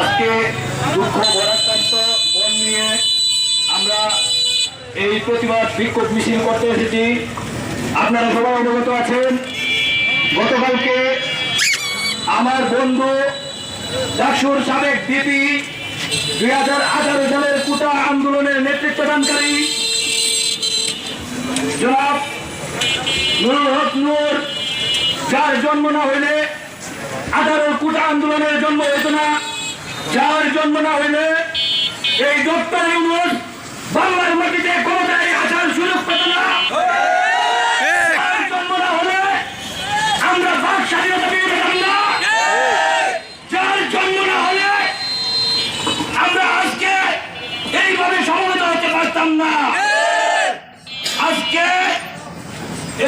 আজকে দুঃখ ভরাক্রান্ত মন নিয়ে আমরা এই প্রতিবাদ বিক্ষোভ মিছিল করতে এসেছি। আপনারা সবাই অবগত আছেন। গতকালকে আমার বন্ধু ডাকসুর সাবেক ডিপি দুই হাজার আঠারো সালের কুটা আন্দোলনের নেতৃত্বদানকারী জনাব নুরুল হক নূর, যার জন্ম না হইলে আঠারো কুটা আন্দোলনের জন্ম হইত না। যার জন্ম না হইলে এই ডক্টর ইউনুস বাংলার মাটিতে ক্ষমতায় আসার সুযোগ পেত না। যার জন্ম না হলে আমরা বাক স্বাধীনতা পেয়ে পেতাম না। যার জন্ম না হলে আমরা আজকে এইভাবে সমবেত হতে পারতাম না। আজকে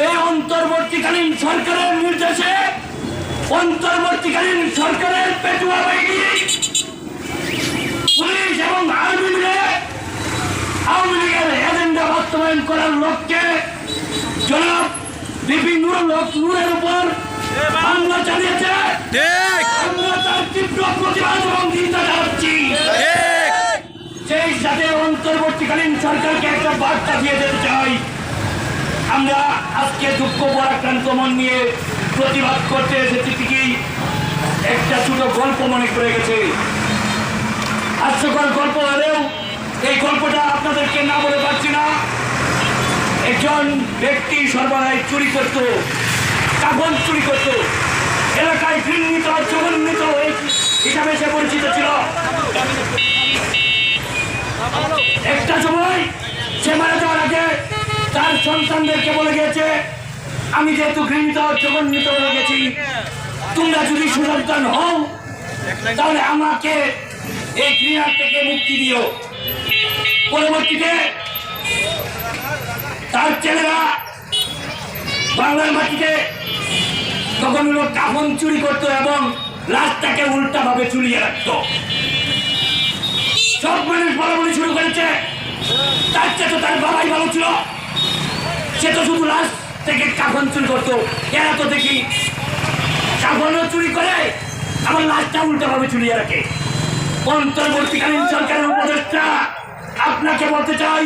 এই অন্তর্বর্তীকালীন সরকারের নির্দেশে অন্তর্বর্তীকালীন সরকারের পেটুয়া বাহিনী পুলিশ এবং আর্মি মিলে আওয়ামী লীগের এজেন্ডা বাস্তবায়ন করার লক্ষ্যে জনাব বিপিন নুরুল হক নূরের উপর হামলা চালিয়েছে। আমরা তার তীব্র প্রতিবাদ এবং নিন্দা জানাচ্ছি। সেই সাথে অন্তর্বর্তীকালীন সরকারকে একটা বার্তা দিয়ে যেতে চাই। আমরা আজকে দুঃখ পরাক্রান্ত মন নিয়ে প্রতিবাদ করতে এসেছি ঠিকই। একটা ছোট গল্প মনে করে গেছে। হাস্যকর গল্প হলেও এই গল্পটা আপনাদেরকে না বলে পারছি না। একজন ব্যক্তি সর্বদাই চুরি করত কাপড় চুরি করত, এলাকায় ঘৃণিত জঘন্যিত হিসাবে সে পরিচিত ছিল। একটা সময় সে মারা যাওয়ার আগে তার সন্তানদেরকে বলে গেছে, আমি যেহেতু ঘৃণিত জঘন্যিত হয়ে গেছি, তোমরা যদি সুসন্তান হও, তাহলে আমাকে এই ঘৃণার থেকে মুক্তি দিও। পরবর্তীতে তার ছেলেরা বাংলার মাটিতে তখন হলো কাফন চুরি করতো এবং লাশটাকে উল্টা ভাবে চুলিয়ে রাখতো। সব মানুষ বলাবলি শুরু করেছে। তার চেয়ে তো তার বাবাই ভালো ছিল। সে তো শুধু লাশ থেকে কাফন চুরি করতো। এরা তো দেখি কাফনও চুরি করে আমার লাশটা উল্টা ভাবে চুলিয়ে রাখে। অন্তর্বর্তীকালীন সরকারের উপদেষ্টা। আপনাকে বলতে চাই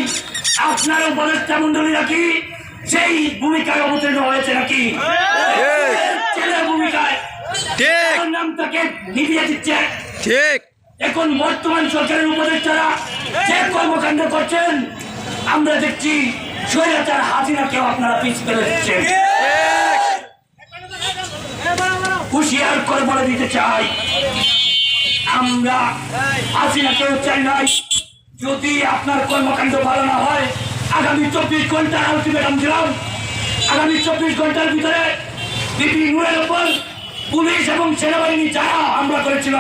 আপনার উপদেষ্টা মন্ডলী নাকি সেই ভূমিকায় অবতীর্ণ হয়েছে নাকি? ছেলের ভূমিকায়। নাম তাকে নিভিয়ে দিচ্ছে। ঠিক। এখন বর্তমান সরকারের উপদেষ্টারা যে কর্মকাণ্ড করছেন আমরা দেখছি স্বৈরাচার হাসিনাকেও আপনারা পিছ ফেলে দিচ্ছেন হুশিয়ার করে বলে দিতে চাই। আমরা হাসিনাকেও চাই নাই। যদি আপনার কর্মকাণ্ড ভালো না হয় আগামী চব্বিশ ঘণ্টার আলটিমেটাম দিলাম। আগামী চব্বিশ ঘণ্টার ভিতরে বিপি নুরের উপর পুলিশ এবং সেনাবাহিনী যারা হামলা করেছিল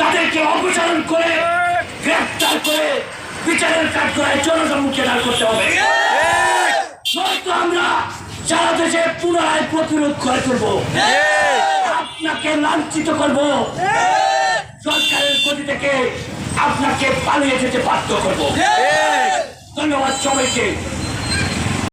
তাদেরকে অপসারণ করে গ্রেফতার করে বিচারের কাঠগড়ায় জনসম্মুখে দাঁড় করতে হবে। নয়তো আমরা সারা দেশে পুনরায় প্রতিরোধ করে তুলবো। আপনাকে লাঞ্ছিত করব। সরকারের গতি থেকে আপনাকে পালিয়ে যেতে বাধ্য করব। ধন্যবাদ সবাইকে।